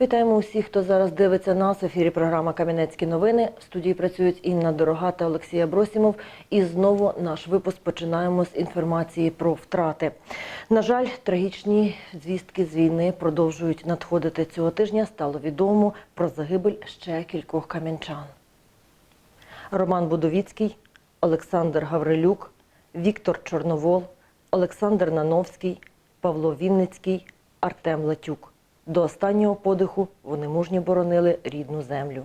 Вітаємо усіх, хто зараз дивиться нас. В ефірі програма Кам'янецькі новини. В студії працюють Інна Дорога та Олексій Абросімов. І знову наш випуск починаємо з інформації про втрати. На жаль, трагічні звістки з війни продовжують надходити цього тижня. Стало відомо про загибель ще кількох кам'янчан. Роман Будовіцький, Олександр Гаврилюк, Віктор Чорновол, Олександр Нановський, Павло Вінницький, Артем Латюк. До останнього подиху вони мужньо боронили рідну землю.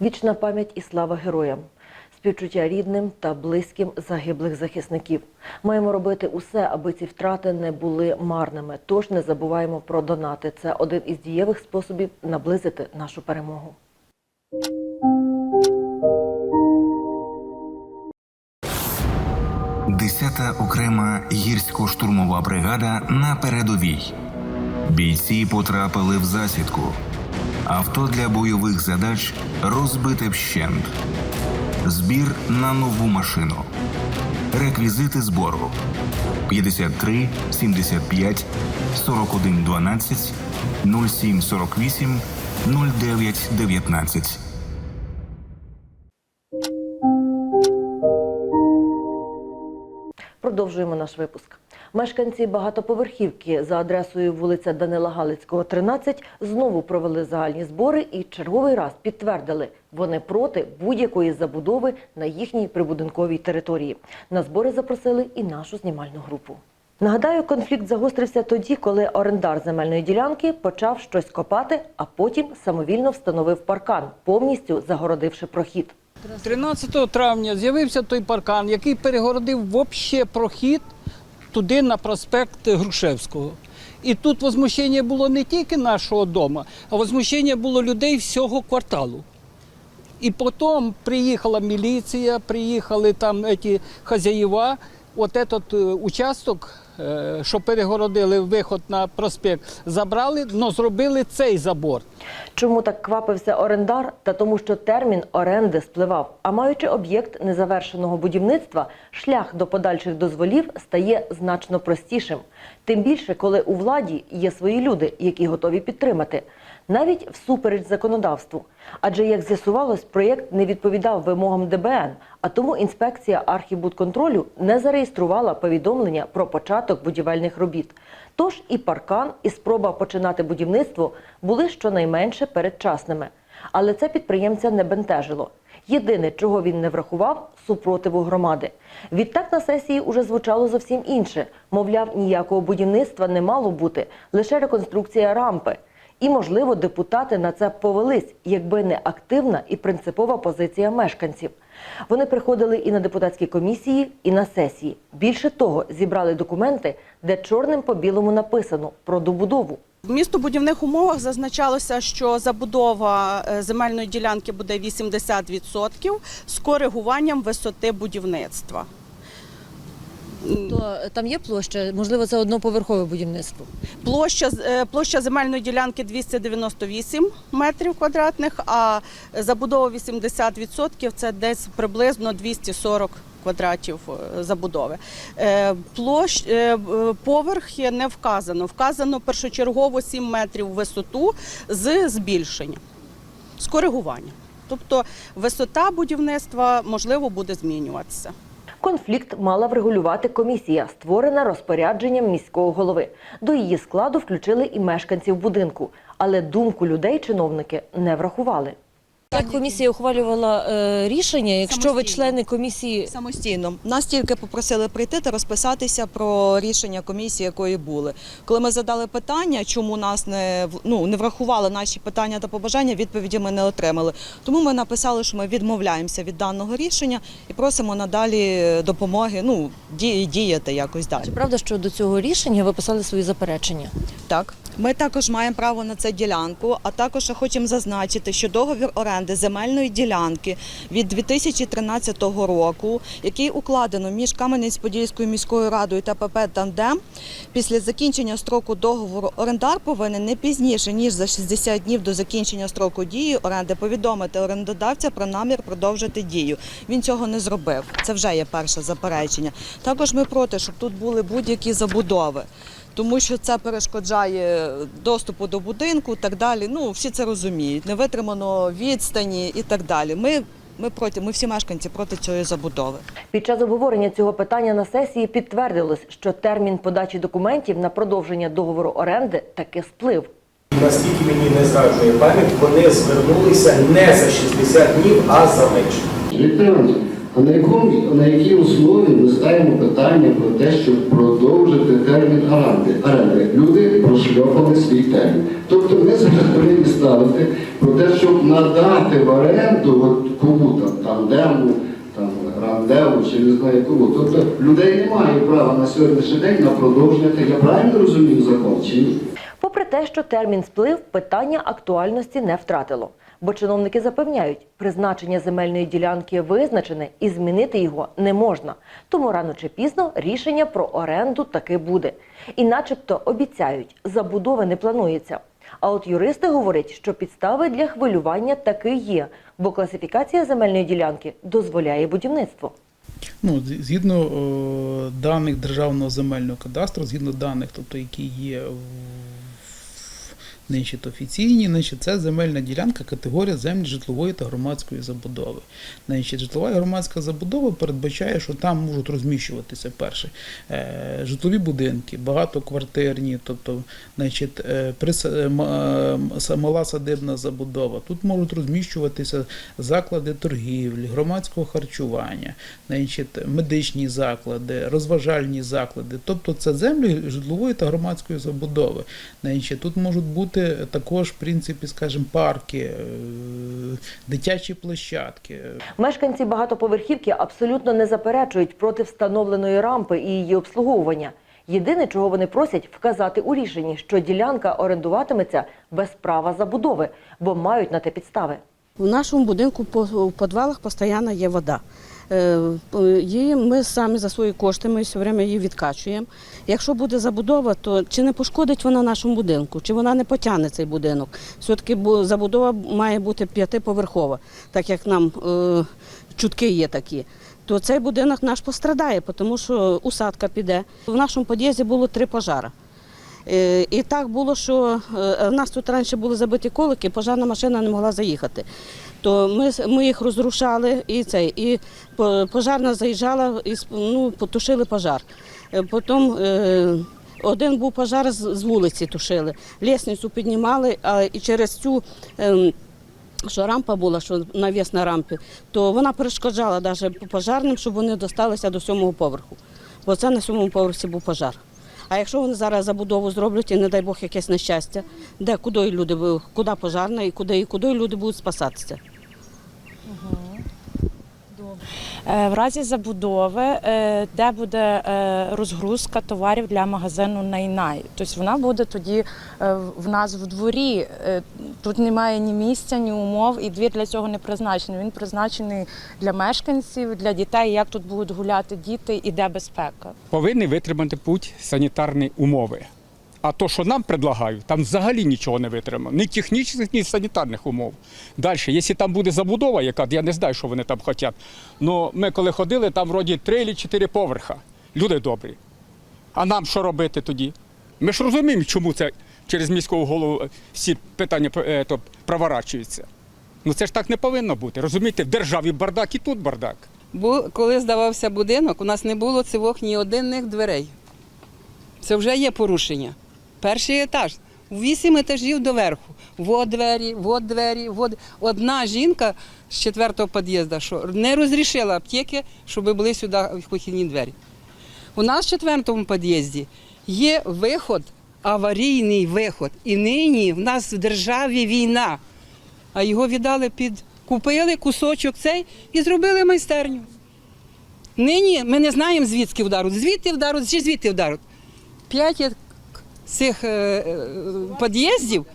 Вічна пам'ять і слава героям, співчуття рідним та близьким загиблих захисників. Маємо робити усе, аби ці втрати не були марними. Тож не забуваємо про донати. Це один із дієвих способів наблизити нашу перемогу. Десята окрема гірсько-штурмова бригада на передовій. Бійці потрапили в засідку. Авто для бойових задач розбите вщент. Збір на нову машину. Реквізити збору 53 75 41 12 07 48 09 19. Продовжуємо наш випуск. Мешканці багатоповерхівки за адресою вулиця Данила Галицького, 13 знову провели загальні збори і черговий раз підтвердили, вони проти будь-якої забудови на їхній прибудинковій території. На збори запросили і нашу знімальну групу. Нагадаю, конфлікт загострився тоді, коли орендар земельної ділянки почав щось копати, а потім самовільно встановив паркан, повністю загородивши прохід. 13 травня з'явився той паркан, який перегородив вообще прохід туди на проспект Грушевського. І тут возмущення було не тільки нашого дому, а возмущення було людей всього кварталу. І потім приїхала міліція, приїхали там ці хазяїва. От этот е, участок, що перегородили виход на проспект, забрали, але зробили цей забор. Чому так квапився орендар? Та тому, що термін оренди спливав. А маючи об'єкт незавершеного будівництва, шлях до подальших дозволів стає значно простішим. Тим більше, коли у владі є свої люди, які готові підтримати, навіть всупереч законодавству. Адже, як з'ясувалось, проєкт не відповідав вимогам ДБН, а тому інспекція архібудконтролю не зареєструвала повідомлення про початок будівельних робіт. Тож і паркан, і спроба починати будівництво були щонайменше передчасними. Але це підприємця не бентежило. Єдине, чого він не врахував супротиву громади. Відтак на сесії уже звучало зовсім інше. Мовляв, ніякого будівництва не мало бути, лише реконструкція рампи. І, можливо, депутати на це повелись, якби не активна і принципова позиція мешканців. Вони приходили і на депутатські комісії, і на сесії. Більше того, зібрали документи, де чорним по білому написано про добудову. В містобудівних умовах зазначалося, що забудова е, земельної ділянки буде 80% з коригуванням висоти будівництва. То там є площа, можливо, це одноповерхове будівництво. Площа, е, площа земельної ділянки 298 метрів квадратних, а забудова 80% це десь приблизно 240 квадратів е, забудови. Е, Площ, е, е, поверх є не вказано. Вказано першочергово 7 метрів висоту з збільшенням, з коригуванням. Тобто висота будівництва можливо буде змінюватися. Конфлікт мала врегулювати комісія, створена розпорядженням міського голови. До її складу включили і мешканців будинку, але думку людей чиновники не врахували. Як комісія ухвалювала е, рішення, якщо ви члени комісії Самостійно нас тільки попросили прийти та розписатися про рішення комісії, якої були. Коли ми задали питання, чому нас не ну, не врахували наші питання та побажання, відповіді ми не отримали. Тому ми написали, що ми відмовляємося від даного рішення і просимо надалі допомоги. Ну ді- діяти якось далі. чи правда, що до цього рішення ви писали свої заперечення? Так, ми також маємо право на це ділянку, а також хочемо зазначити, що договір оренди земельної ділянки від 2013 року, який укладено між Кам'янець-Подільською міською радою та ПП Тандем, після закінчення строку договору орендар повинен не пізніше ніж за 60 днів до закінчення строку дії оренди повідомити орендодавця про намір продовжити дію. Він цього не зробив. Це вже є перше заперечення. Також ми проти, щоб тут були будь-які забудови. Тому що це перешкоджає доступу до будинку так далі. Ну, всі це розуміють. Не витримано відстані і так далі. Ми, ми проти, ми всі мешканці проти цієї забудови. Під час обговорення цього питання на сесії підтвердилось, що термін подачі документів на продовження договору оренди таки сплив. Наскільки мені не зраджує пам'ять, вони звернулися не за 60 днів, а за менше. А на якому на якій основі ми ставимо питання про те, щоб продовжити термін оренди? Люди прошльопали свій термін. Тобто ми зараз повинні ставити про те, щоб надати в оренду от кому там тандему, там рандеву чи не знаю кому. Тобто людей немає права на сьогоднішній день на продовження. Я правильно розумію закон чи ні? Попри те, що термін сплив, питання актуальності не втратило. Бо чиновники запевняють, призначення земельної ділянки визначене і змінити його не можна. Тому рано чи пізно рішення про оренду таки буде. І начебто обіцяють, забудови не планується. А от юристи говорять, що підстави для хвилювання таки є, бо класифікація земельної ділянки дозволяє будівництво. Ну, згідно о, даних Державного земельного кадастру, згідно даних, тобто, які є в Значить, офіційні, значить, це земельна ділянка категорія землі житлової та громадської забудови. Значить, житлова і громадська забудова передбачає, що там можуть розміщуватися перше житлові будинки, багатоквартирні, тобто, значить, е, е, е, мала садибна забудова. Тут можуть розміщуватися заклади торгівлі, громадського харчування, значить, медичні заклади, розважальні заклади. Тобто це землі житлової та громадської забудови. Значить, тут можуть бути також, в принципі, скажімо, парки, е, дитячі площадки. Мешканці багатоповерхівки абсолютно не заперечують проти встановленої рампи і її обслуговування. Єдине, чого вони просять, вказати у рішенні, що ділянка орендуватиметься без права забудови, бо мають на те підстави. В нашому будинку по- в підвалах постійно є вода. Е, Її ми самі за свої кошти, ми все время її відкачуємо. Якщо буде забудова, то чи не пошкодить вона нашому будинку, чи вона не потягне цей будинок? Все-таки забудова має бути п'ятиповерхова, так як нам е, чутки є такі. То цей будинок наш пострадає, тому що усадка піде. В нашому під'їзді було три пожари. Е, І так було, що в нас тут раніше були забиті колики, пожарна машина не могла заїхати. То ми, ми їх розрушали і цей, і по- пожарна заїжджала і ну, потушили пожар. Е, Потім е, один був пожар з, з вулиці тушили, лісницю піднімали, а і через цю. ем, що рампа була, що навіс на рампі, то вона перешкоджала навіть пожарним, щоб вони досталися до сьомого поверху. Бо це на сьомому поверсі був пожар. А якщо вони зараз забудову зроблять і, не дай Бог, якесь нещастя, де куди люди куди пожарна і куди і куди люди будуть спасатися? Е, В разі забудови, е, де буде е, розгрузка товарів для магазину Найнай. Тобто вона буде тоді е, в нас в дворі. Е, Тут немає ні місця, ні умов, і двір для цього не призначений. Він призначений для мешканців, для дітей, як тут будуть гуляти діти і де безпека. повинні витримати путь санітарні умови. А то, що нам предлагають, там взагалі нічого не витримано. Ні технічних, ні санітарних умов. Далі, якщо там буде забудова, яка я не знаю, що вони там хочуть. Ну ми коли ходили, там вроді три чи чотири поверха. Люди добрі. А нам що робити тоді? Ми ж розуміємо, чому це через міського голову всі питання е, то, проворачуються. Ну це ж так не повинно бути. Розумієте, в державі бардак і тут бардак. Бо коли здавався будинок, у нас не було цивох ні одних дверей. Це вже є порушення. Перший етаж. Вісім етажів доверху. Вот двері, вот двері, вот. Одна жінка з четвертого під'їзду, що не розрішила аптеки, щоб були сюди вихідні двері. У нас в четвертому під'їзді є виход, аварійний виход. І нині в нас в державі війна. А його віддали під купили кусочок цей і зробили майстерню. Нині ми не знаємо, звідки вдаруть. Звідти вдаруть, чи звідти вдаруть. П'ять цих е, е, під'їздів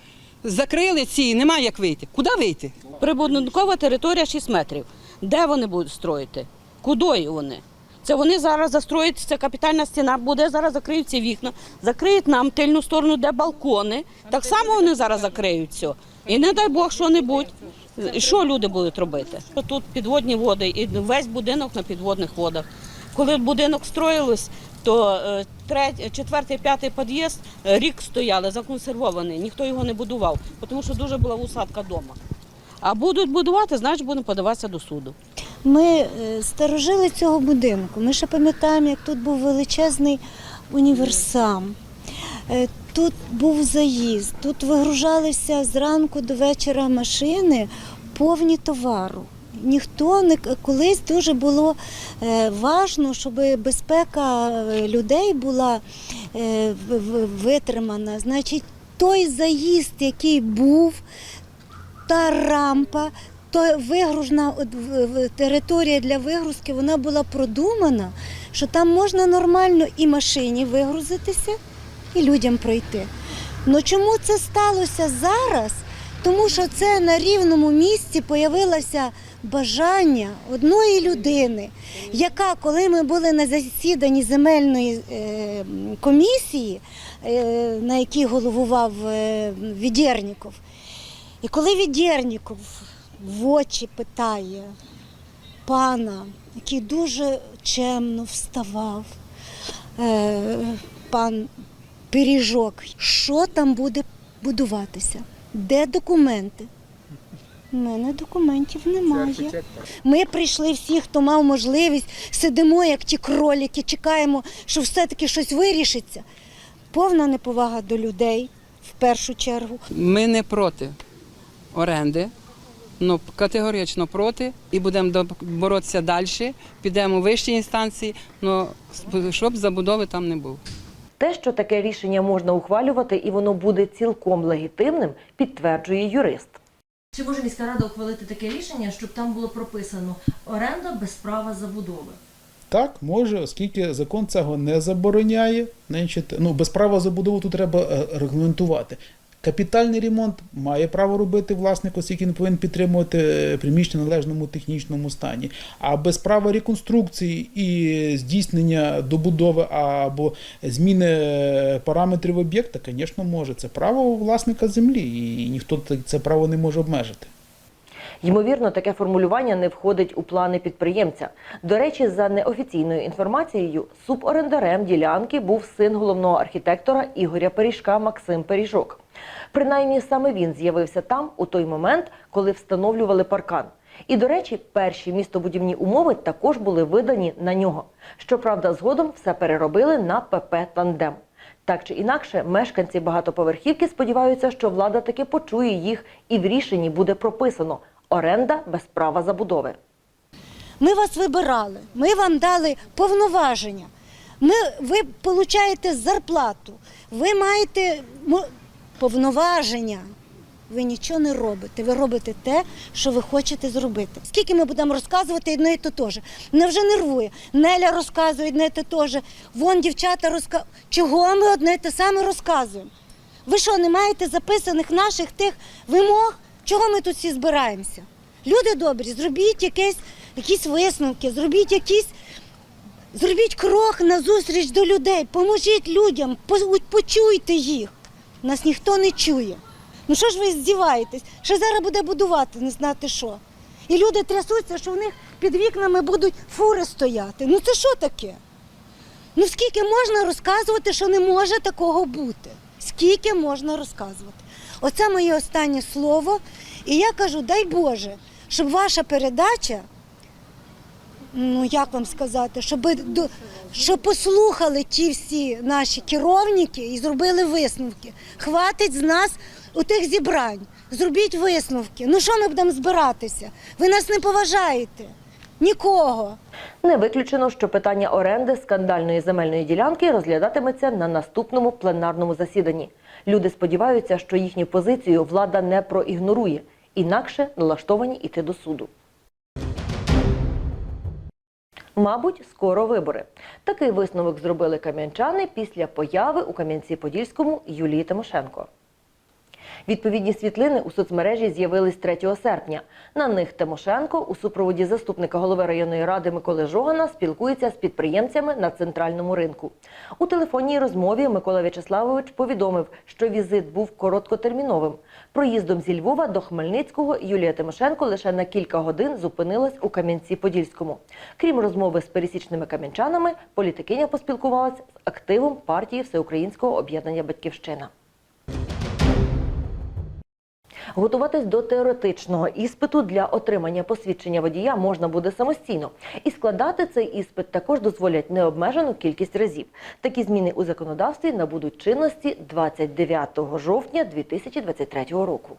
закрили ці, немає як вийти. Куди вийти? Прибудинкова територія 6 метрів. Де вони будуть строїти? Куди вони? Це вони зараз застроять, це капітальна стіна, буде зараз закриють ці вікна, закриють нам тильну сторону, де балкони. Так само вони зараз закриють все. І не дай Бог що-небудь. Що люди будуть робити? Тут підводні води, і весь будинок на підводних водах. Коли будинок строїлось, то е, четвертий, п'ятий під'їзд е, рік стояли законсервований, ніхто його не будував, тому що дуже була усадка вдома. А будуть будувати, значить будемо подаватися до суду. Ми е, старожили цього будинку. Ми ще пам'ятаємо, як тут був величезний універсам. Тут був заїзд, тут вигружалися зранку до вечора машини повні товару. Ніхто не колись дуже було е, важно, щоб безпека е, людей була е, витримана. Значить, той заїзд, який був, та рампа, то вигружна територія для вигрузки, вона була продумана, що там можна нормально і машині вигрузитися, і людям пройти. Ну чому це сталося зараз? Тому що це на рівному місці появилося бажання одної людини, яка, коли ми були на засіданні земельної е, комісії, е, на якій головував е, Відєрніков, і коли Відєрніков в очі питає пана, який дуже чемно вставав, пан Пиріжок, що там буде будуватися? Де документи? У мене документів немає. Ми прийшли всі, хто мав можливість, сидимо, як ті кроліки, чекаємо, що все-таки щось вирішиться. Повна неповага до людей в першу чергу. Ми не проти оренди, ну категорично проти і будемо боротися далі. Підемо в вищі інстанції, ну щоб забудови там не було. Те, що таке рішення можна ухвалювати і воно буде цілком легітимним, підтверджує юрист. Чи може міська рада ухвалити таке рішення, щоб там було прописано оренда без права забудови? Так, може, оскільки закон цього не забороняє. Значить, ну, без права забудови тут треба е, регламентувати. Капітальний ремонт має право робити власник, оскільки він повинен підтримувати е, приміщення в належному технічному стані. А без права реконструкції і здійснення добудови або зміни е, параметрів об'єкта, звісно, може. Це право власника землі, і ніхто це право не може обмежити. Ймовірно, таке формулювання не входить у плани підприємця. До речі, за неофіційною інформацією, суборендарем ділянки був син головного архітектора Ігоря Пиріжка Максим Пиріжок. Принаймні саме він з'явився там у той момент, коли встановлювали паркан. І, до речі, перші містобудівні умови також були видані на нього. Щоправда, згодом все переробили на ПП Тандем. Так чи інакше, мешканці багатоповерхівки сподіваються, що влада таки почує їх, і в рішенні буде прописано оренда без права забудови. Ми вас вибирали, ми вам дали повноваження. Ми, ви получаєте зарплату, ви маєте повноваження. Ви нічого не робите. Ви робите те, що ви хочете зробити. Скільки ми будемо розказувати одне і те теж? Мене вже нервує. Неля розказує одне і те теж. Вон дівчата розказують. Чого ми одне і те саме розказуємо? Ви що, не маєте записаних наших тих вимог? Чого ми тут всі збираємося? Люди добрі, зробіть якесь, якісь висновки, зробіть якісь. Зробіть крок назустріч до людей, поможіть людям, почуйте їх. Нас ніхто не чує. Ну що ж ви здіваєтесь? Що зараз буде будувати, не знати що. І люди трясуться, що в них під вікнами будуть фури стояти. Ну це що таке? Ну скільки можна розказувати, що не може такого бути? Скільки можна розказувати? Оце моє останнє слово. І я кажу, дай Боже, щоб ваша передача, ну як вам сказати, щоб, до- щоб послухали ті всі наші керівники і зробили висновки. Хватить з нас у тих зібрань. Зробіть висновки. Ну що ми будемо збиратися? Ви нас не поважаєте. Нікого. Не виключено, що питання оренди скандальної земельної ділянки розглядатиметься на наступному пленарному засіданні. Люди сподіваються, що їхню позицію влада не проігнорує, інакше налаштовані йти до суду. Мабуть, скоро вибори. Такий висновок зробили кам'янчани після появи у Кам'янці-Подільському Юлії Тимошенко. Відповідні світлини у соцмережі з'явились 3 серпня. На них Тимошенко у супроводі заступника голови районної ради Миколи Жогана спілкується з підприємцями на центральному ринку. У телефонній розмові Микола В'ячеславович повідомив, що візит був короткотерміновим. Проїздом зі Львова до Хмельницького Юлія Тимошенко лише на кілька годин зупинилась у Кам'янці-Подільському. Крім розмови з пересічними кам'янчанами, політикиня поспілкувалась з активом партії Всеукраїнського об'єднання Батьківщина. Готуватись до теоретичного іспиту для отримання посвідчення водія можна буде самостійно. І складати цей іспит також дозволять необмежену кількість разів. Такі зміни у законодавстві набудуть чинності 29 жовтня 2023 року.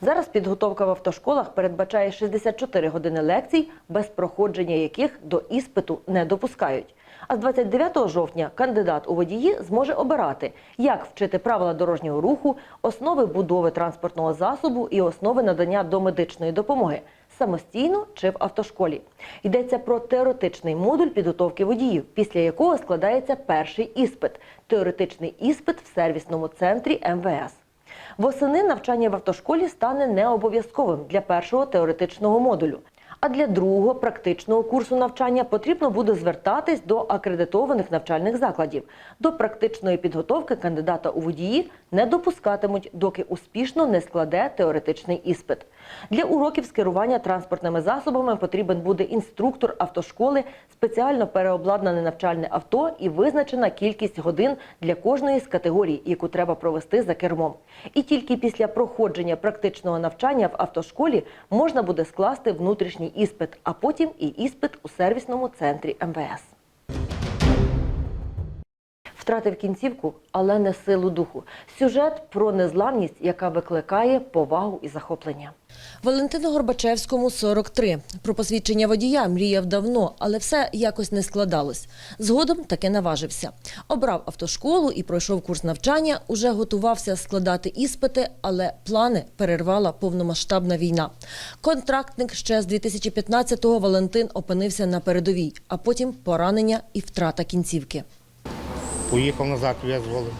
Зараз підготовка в автошколах передбачає 64 години лекцій, без проходження яких до іспиту не допускають. А з 29 жовтня кандидат у водії зможе обирати, як вчити правила дорожнього руху, основи будови транспортного засобу і основи надання домедичної допомоги самостійно чи в автошколі. Йдеться про теоретичний модуль підготовки водіїв, після якого складається перший іспит теоретичний іспит в сервісному центрі МВС. Восени навчання в автошколі стане необов'язковим для першого теоретичного модулю. А для другого практичного курсу навчання потрібно буде звертатись до акредитованих навчальних закладів. До практичної підготовки кандидата у водії не допускатимуть, доки успішно не складе теоретичний іспит. Для уроків з керування транспортними засобами потрібен буде інструктор автошколи, спеціально переобладнане навчальне авто і визначена кількість годин для кожної з категорій, яку треба провести за кермом. І тільки після проходження практичного навчання в автошколі можна буде скласти внутрішній іспит, а потім і іспит у сервісному центрі МВС. Втратив кінцівку, але не силу духу. Сюжет про незламність, яка викликає повагу і захоплення. Валентину Горбачевському 43. Про посвідчення водія мріяв давно, але все якось не складалось. Згодом таки наважився. Обрав автошколу і пройшов курс навчання. Уже готувався складати іспити, але плани перервала повномасштабна війна. Контрактник ще з 2015-го Валентин опинився на передовій, а потім поранення і втрата кінцівки. Поїхав назад, визвали.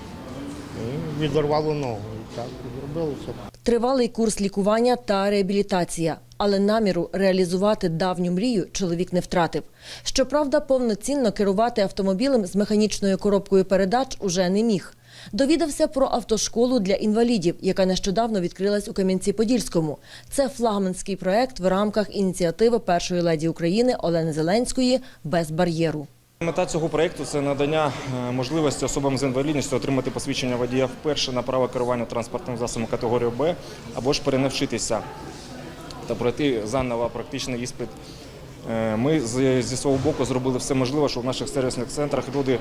І відорвало ногу. І так зробили все. Тривалий курс лікування та реабілітація, але наміру реалізувати давню мрію чоловік не втратив. Щоправда, повноцінно керувати автомобілем з механічною коробкою передач уже не міг. Довідався про автошколу для інвалідів, яка нещодавно відкрилась у Кам'янці-Подільському. Це флагманський проект в рамках ініціативи першої леді України Олени Зеленської без бар'єру. Мета цього проєкту – це надання е, можливості особам з інвалідністю отримати посвідчення водія вперше на право керування транспортним засобом категорії Б або ж перенавчитися та пройти заново практичний іспит. Е, Ми зі свого боку зробили все можливе, щоб в наших сервісних центрах люди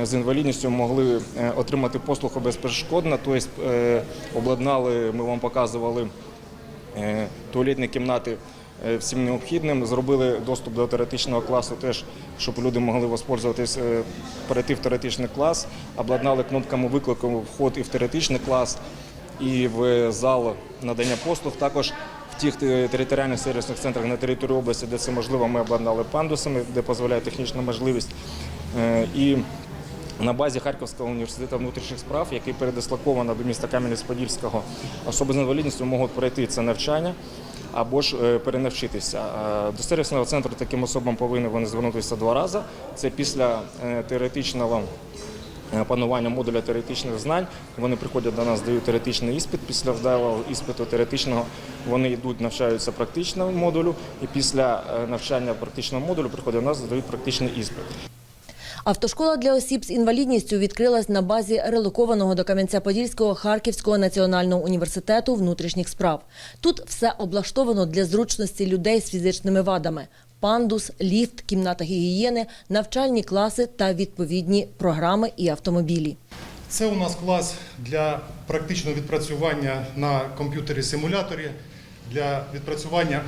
е, з інвалідністю могли отримати послугу безперешкодно, тобто обладнали, ми вам показували туалетні кімнати всім необхідним. Зробили доступ до теоретичного класу теж, щоб люди могли воспользуватись, е, перейти в теоретичний клас, обладнали кнопками виклику вход і в теоретичний клас, і в зал надання послуг. Також в тих територіальних сервісних центрах на території області, де це можливо, ми обладнали пандусами, де дозволяє технічна можливість. Е, І на базі Харківського університету внутрішніх справ, який передислоковано до міста Кам'янець-Подільського, особи з інвалідністю можуть пройти це навчання або ж е, перенавчитися. Е, До сервісного центру таким особам повинні вони звернутися два рази. Це після е, теоретичного панування модуля теоретичних знань. Вони приходять до нас, дають теоретичний іспит. Після вдалого іспиту теоретичного вони йдуть, навчаються практичному модулю, і після навчання практичного модулю приходять до нас, дають практичний іспит. Автошкола для осіб з інвалідністю відкрилась на базі релокованого до Кам'янця-Подільського Харківського національного університету внутрішніх справ. Тут все облаштовано для зручності людей з фізичними вадами: пандус, ліфт, кімната гігієни, навчальні класи та відповідні програми і автомобілі. Це у нас клас для практичного відпрацювання на комп'ютері-симуляторі, для відпрацювання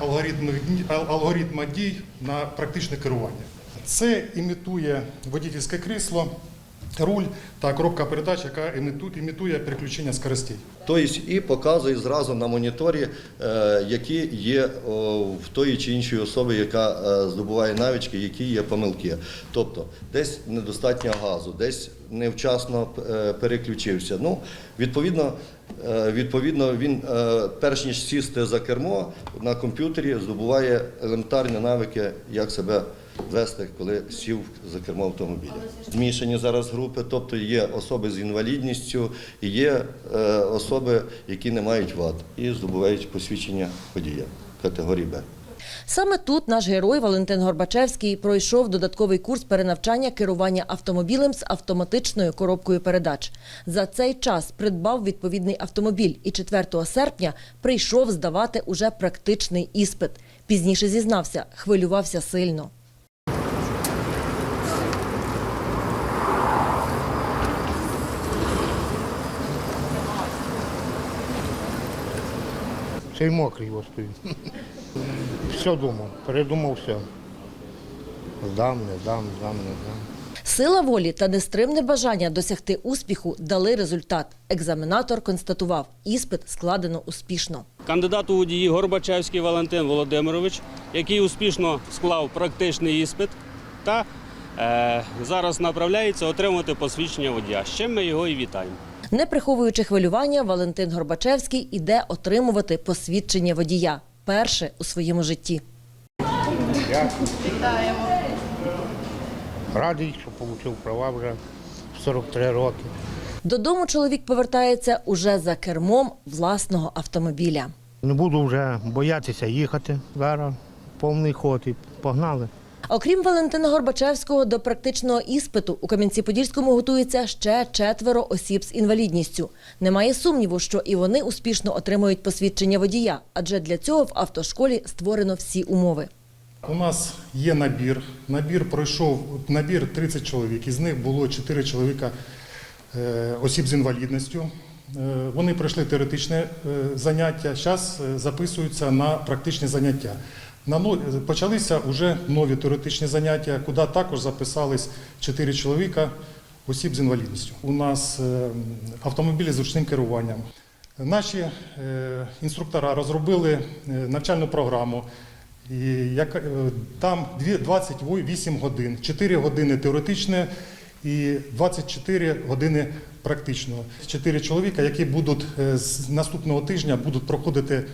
алгоритма дій на практичне керування. Це імітує водительське крісло, руль та коробка передач, яка імітує переключення скоростей. Тобто і показує зразу на моніторі, е, які є в тої чи іншої особи, яка е, здобуває навички, які є помилки. Тобто десь недостатньо газу, десь невчасно е, переключився. Ну, відповідно, відповідно, він перш ніж сісти за кермо на комп'ютері, здобуває елементарні навики, як себе вести, коли сів за кермо автомобіля. Змішані зараз групи, тобто є особи з інвалідністю і є е, особи, які не мають вад і здобувають посвідчення водія категорії Б. Саме тут наш герой Валентин Горбачевський пройшов додатковий курс перенавчання керування автомобілем з автоматичною коробкою передач. За цей час придбав відповідний автомобіль і 4 серпня прийшов здавати уже практичний іспит. Пізніше зізнався, хвилювався сильно. Ще й мокрий ось стою. Все думав, передумав все. Здам, не здам, здам, не здам. Сила волі та нестримне бажання досягти успіху дали результат. Екзаменатор констатував, іспит складено успішно. Кандидат у водії Горбачевський Валентин Володимирович, який успішно склав практичний іспит та е, зараз направляється отримати посвідчення водія. З чим ми його і вітаємо. Не приховуючи хвилювання, Валентин Горбачевський іде отримувати посвідчення водія. Перше у своєму житті. Вітаємо. Радий, що отримав права вже в 43 роки. Додому чоловік повертається уже за кермом власного автомобіля. Не буду вже боятися їхати зараз. Повний ход і погнали. Окрім Валентина Горбачевського, до практичного іспиту у Кам'янці-Подільському готується ще четверо осіб з інвалідністю. Немає сумніву, що і вони успішно отримують посвідчення водія, адже для цього в автошколі створено всі умови. У нас є набір. Набір пройшов набір 30 чоловік. Із них було 4 чоловіка е, осіб з інвалідністю. Е, Вони пройшли теоретичне е, заняття, зараз записуються на практичні заняття. Почалися вже нові теоретичні заняття, куди також записались 4 чоловіка осіб з інвалідністю. У нас е, автомобілі з ручним керуванням. Наші е, інструктора розробили е, навчальну програму. Як, там дві- 28 годин, 4 години теоретичне і 24 години практичного. Чотири чоловіка, які будуть з наступного тижня будуть проходити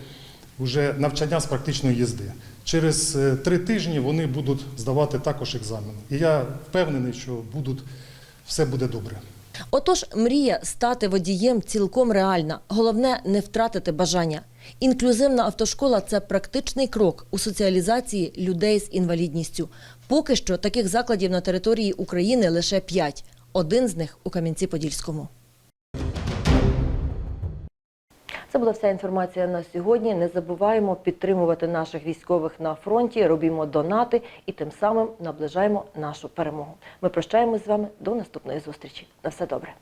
вже навчання з практичної їзди. Через е, три тижні вони будуть здавати також екзамен. І я впевнений, що будуть, все буде добре. Отож, мрія стати водієм цілком реальна. Головне не втратити бажання. Інклюзивна автошкола це практичний крок у соціалізації людей з інвалідністю. Поки що таких закладів на території України лише п'ять. Один з них у Кам'янці-Подільському. Це була вся інформація на сьогодні. Не забуваємо підтримувати наших військових на фронті, робімо донати і тим самим наближаємо нашу перемогу. Ми прощаємось з вами до наступної зустрічі. На все добре.